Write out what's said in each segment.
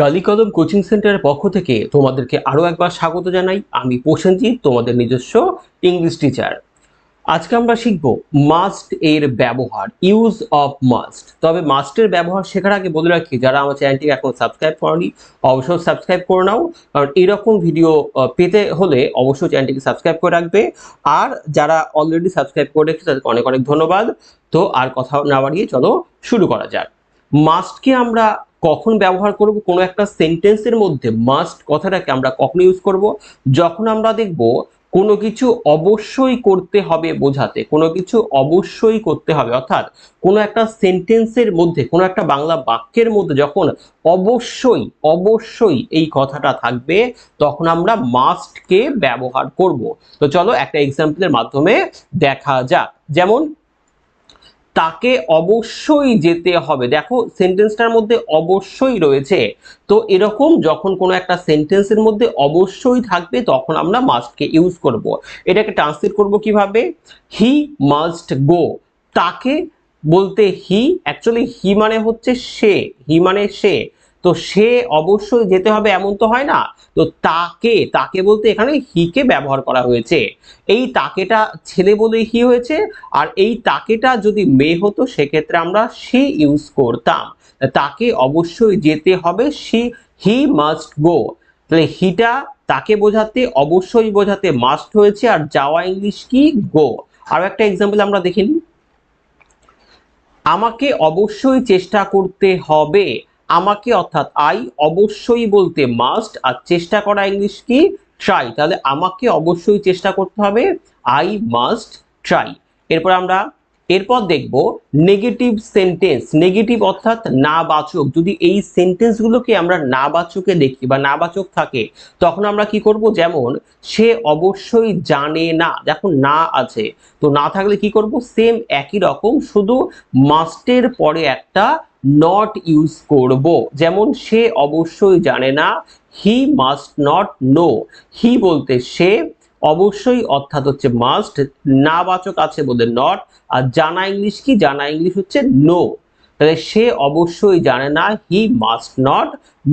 কালিকদম coaching সেন্টারের পক্ষ থেকে তোমাদেরকে আরও একবার স্বাগত জানাই। আমি প্রসেনজিৎ, তোমাদের নিজস্ব ইংলিশ টিচার আজকে আমরা শিখব মাস্ট এর ব্যবহার ইউজ অফ মাস্ট তবে মাস্টের ব্যবহার শেখার আগে বলে রাখি, যারা আমার চ্যানেলটি এখন সাবস্ক্রাইব করনি, অবশ্যই সাবস্ক্রাইব করে নাও। কারণ এরকম ভিডিও পেতে হলে অবশ্যই চ্যানেলটিকে সাবস্ক্রাইব করে রাখবে। আর যারা অলরেডি সাবস্ক্রাইব করে রেখেছে, তাদেরকে অনেক অনেক ধন্যবাদ। তো আর কথা না বাড়িয়ে চলো শুরু করা যাক। মাস্টকে আমরা কখন ব্যবহার করব? কোনো একটা সেন্টেন্সের মধ্যে মাস্ট কথাটাকে আমরা কখন ইউজ করব? যখন আমরা দেখব কোনো কিছু অবশ্যই করতে হবে বোঝাতে, কোনো কিছু অবশ্যই করতে হবে, অর্থাৎ কোনো একটা সেন্টেন্সের মধ্যে, কোনো একটা বাংলা বাক্যের মধ্যে যখন অবশ্যই অবশ্যই এই কথাটা থাকবে, তখন আমরা মাস্টকে ব্যবহার করব। তো চলো একটা এক্সাম্পলের মাধ্যমে দেখা যাক। যেমন তাকে অবশ্যই যেতে হবে। দেখো সেন্টেন্সটার মধ্যে অবশ্যই রয়েছে। তো এরকম যখন কোনো একটা সেন্টেন্সের মধ্যে অবশ্যই থাকবে, তখন আমরা মাস্টকে ইউজ করব। এটাকে ট্রান্সলেট করব কীভাবে? হি মাস্ট গো তাকে বলতে হি অ্যাকচুয়ালি হি মানে হচ্ছে সে হি মানে সে। তো সে অবশ্যই যেতে হবে এমন তো হয় না। তো তাকে তাকে বলতে এখানে হিকে ব্যবহার করা হয়েছে। এই তাকেটা ছেলে বলে হি হয়েছে, আর এই তাকেটা যদি মেয়ে হতো, সেক্ষেত্রে আমরা সি ইউজ করতাম। তাকে অবশ্যই যেতে হবে, সি হি মাস্ট গো তাহলে হিটা তাকে বোঝাতে, অবশ্যই বোঝাতে মাস্ট হয়েছে, আর যাওয়া ইংলিশ কি? গো আরও একটা এক্সাম্পল আমরা দেখিনি আমাকে অবশ্যই চেষ্টা করতে হবে। আমাকে অর্থাৎ আই অবশ্যই বলতে মাস্ট আর চেষ্টা করা ইংলিশ কি? ট্রাই তাহলে আমাকে অবশ্যই চেষ্টা করতে হবে। আই মাস্ট ট্রাই এরপর আমরা এরপর দেখব নেগেটিভ সেন্টেন্স নেগেটিভ অর্থাৎ না বাচক। যদি এই সেন্টেন্সগুলোকে আমরা না বাচকে দেখি বা না বাচক থাকে, তখন আমরা কি করব? যেমন, সে অবশ্যই জানে না। যখন না আছে। তো না থাকলে কি করব? সেম একই রকম, শুধু মাস্টের পরে একটা নট ইউজ করব। যেমন, সে অবশ্যই জানে না he must not know he বলতে সে অবশ্যই অর্থাৎ হচ্ছে মাস্ট না বাচক আছে বলে নট আর জানা ইংলিশ কি? জানা ইংলিশ হচ্ছে নো তাহলে সে অবশ্যই জানে না হি মাস্ট নট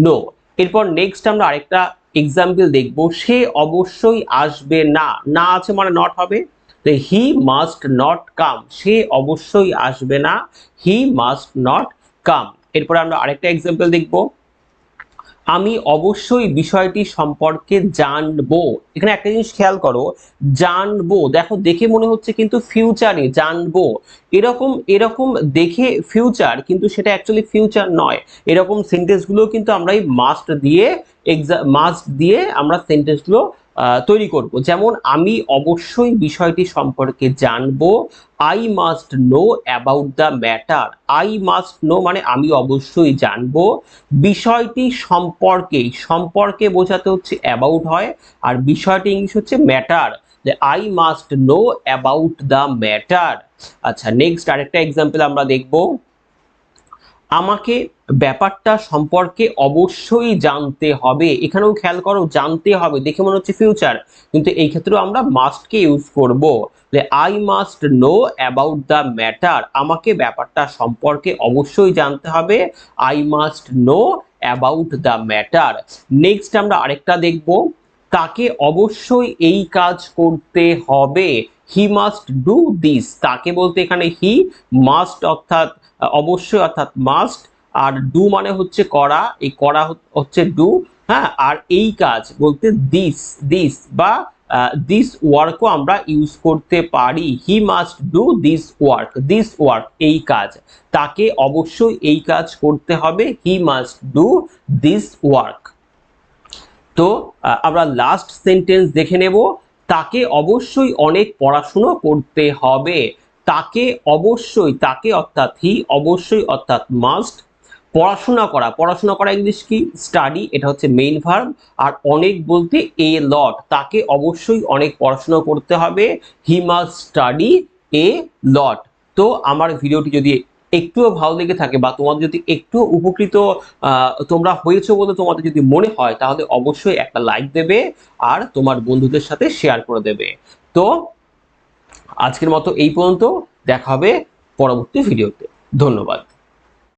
নো এরপর নেক্সট আমরা আরেকটা এক্সাম্পল দেখব, সে অবশ্যই আসবে না। না আছে মানে নট হবে। তো হি মাস্ট নট কাম সে অবশ্যই আসবে না হি মাস্ট নট কাম এরপরে আমরা আরেকটা এক্সাম্পল দেখব। আমি অবশ্যই বিষয়টি সম্পর্কে জানব। এখানে একটা জিনিস খেয়াল করো, জানব। দেখো, দেখে মনে হচ্ছে কিন্তু ফিউচারে জানব। এরকম এরকম দেখে ফিউচার কিন্তু সেটা অ্যাকচুয়ালি ফিউচার নয়। এরকম সেন্টেন্সগুলো কিন্তু আমরা এই মাস্ট দিয়ে এক্সাম মাস্ট দিয়ে আমরা সেন্টেন্সগুলো তৈরি করব। যেমন আমি অবশ্যই বিষয়টি সম্পর্কে জানব I must know about the matter I must know মানে আমি অবশ্যই জানব। বিষয়টি সম্পর্কে সম্পর্কে বোঝাতে হচ্ছে অ্যাবাউট হয়, আর বিষয়টি ইংলিশ হচ্ছে ম্যাটার যে I must know about the matter আচ্ছা নেক্সট আরেকটা এক্সাম্পল আমরা দেখব। আমাকে ব্যাপারটা সম্পর্কে অবশ্যই জানতে হবে। এখানেও খেয়াল করো, জানতে হবে। দেখে মনে হচ্ছে ফিউচার কিন্তু এই ক্ষেত্রেও আমরা মাস্টকে ইউজ করব। I must know about the matter আমাকে ব্যাপারটা সম্পর্কে অবশ্যই জানতে হবে। I must know about the matter next আমরা আরেকটা দেখব। তাকে অবশ্যই এই কাজ করতে হবে। হি মাস্ট ডু দিস তাকে বলতে এখানে হি মাস্ট অর্থাৎ, অবশ্যই অর্থাৎ মাস্ট আর ডু মানে হচ্ছে করা, এই করা হচ- হচ্ছে ডু হ্যাঁ? আর এই কাজ বলতে দিস দিস বা দিস ওয়ার্কও আমরা ইউজ করতে পারি। He must do this work this work এই কাজ। তাকে অবশ্যই এই কাজ করতে হবে। He must do this work তো আমরা লাস্ট সেন্টেন্স দেখে নেব। তাকে অবশ্যই অনেক পড়াশুনো করতে হবে। তাকে অবশ্যই, তাকে অর্থাৎ হি অবশ্যই অর্থাৎ মাস্ট পড়াশোনা করা পড়াশোনা করা ইংলিশ কি? স্টাডি এটা হচ্ছে মেইন ভার্ব আর অনেক বলতে এ লট তাকে অবশ্যই অনেক পড়াশোনা করতে হবে he must study a lot তো আমার ভিডিওটি যদি একটুও ভালো লেগে থাকে বা তোমাদের যদি একটু উপকৃত তোমরা হয়েছো বলে তোমাদের যদি মনে হয়, তাহলে অবশ্যই একটা লাইক দেবে আর তোমার বন্ধুদের সাথে শেয়ার করে দেবে। তো আজকের মতো এই পর্যন্ত, দেখা হবে পরবর্তী ভিডিওতে। ধন্যবাদ।